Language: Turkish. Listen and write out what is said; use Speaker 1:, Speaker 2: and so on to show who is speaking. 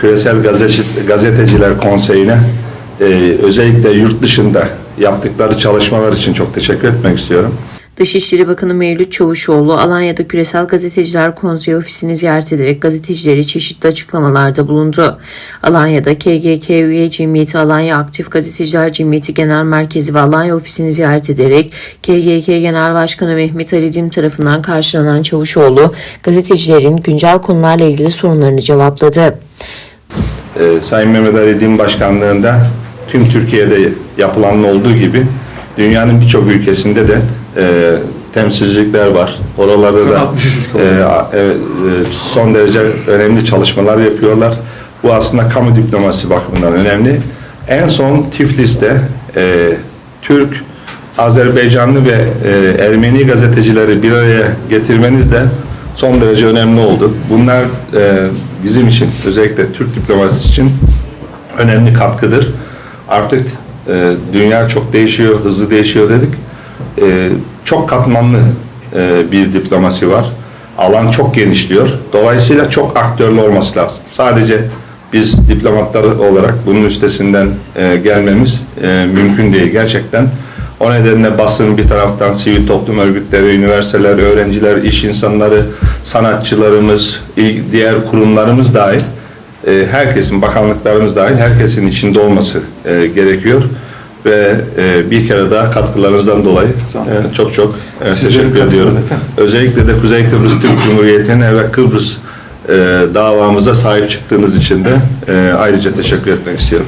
Speaker 1: Küresel Gazete- Gazeteciler Konseyi'ne e, özellikle yurt dışında yaptıkları çalışmalar için çok teşekkür etmek istiyorum.
Speaker 2: Dışişleri Bakanı Mevlüt Çavuşoğlu, Alanya'da Küresel Gazeteciler Konseyi ofisini ziyaret ederek gazetecileri çeşitli açıklamalarda bulundu. Alanya'da KGK üye Cemiyeti Alanya Aktif Gazeteciler Cemiyeti Genel Merkezi ve Alanya ofisini ziyaret ederek KGK Genel Başkanı Mehmet Ali Dim tarafından karşılanan Çavuşoğlu, gazetecilerin güncel konularla ilgili sorunlarını cevapladı.
Speaker 1: Ee, Sayın Mehmet Ali Din Başkanlığında tüm Türkiye'de yapılanın olduğu gibi dünyanın birçok ülkesinde de e, temsilcilikler var. Oralarda da
Speaker 3: 63 ülke
Speaker 1: e, e, e, son derece önemli çalışmalar yapıyorlar. Bu aslında kamu diplomasi bakımından önemli. En son Tiflis'te e, Türk, Azerbaycanlı ve e, Ermeni gazetecileri bir araya getirmeniz de son derece önemli oldu. Bunlar e, bizim için özellikle Türk diplomasisi için önemli katkıdır. Artık e, dünya çok değişiyor, hızlı değişiyor dedik. E, çok katmanlı e, bir diplomasi var. Alan çok genişliyor. Dolayısıyla çok aktörlü olması lazım. Sadece biz diplomatlar olarak bunun üstesinden e, gelmemiz e, mümkün değil gerçekten. O nedenle basın bir taraftan sivil toplum örgütleri, üniversiteler, öğrenciler, iş insanları, sanatçılarımız, diğer kurumlarımız dahil e, herkesin, bakanlıklarımız dahil herkesin içinde olması e, gerekiyor. Ve e, bir kere daha katkılarınızdan dolayı çok çok
Speaker 3: Sizlere
Speaker 1: teşekkür ediyorum.
Speaker 3: efendim.
Speaker 1: Özellikle de Kuzey Kıbrıs Türk Cumhuriyeti'ne ve Kıbrıs davamıza sahip çıktığınız için de ayrıca teşekkür etmek istiyorum.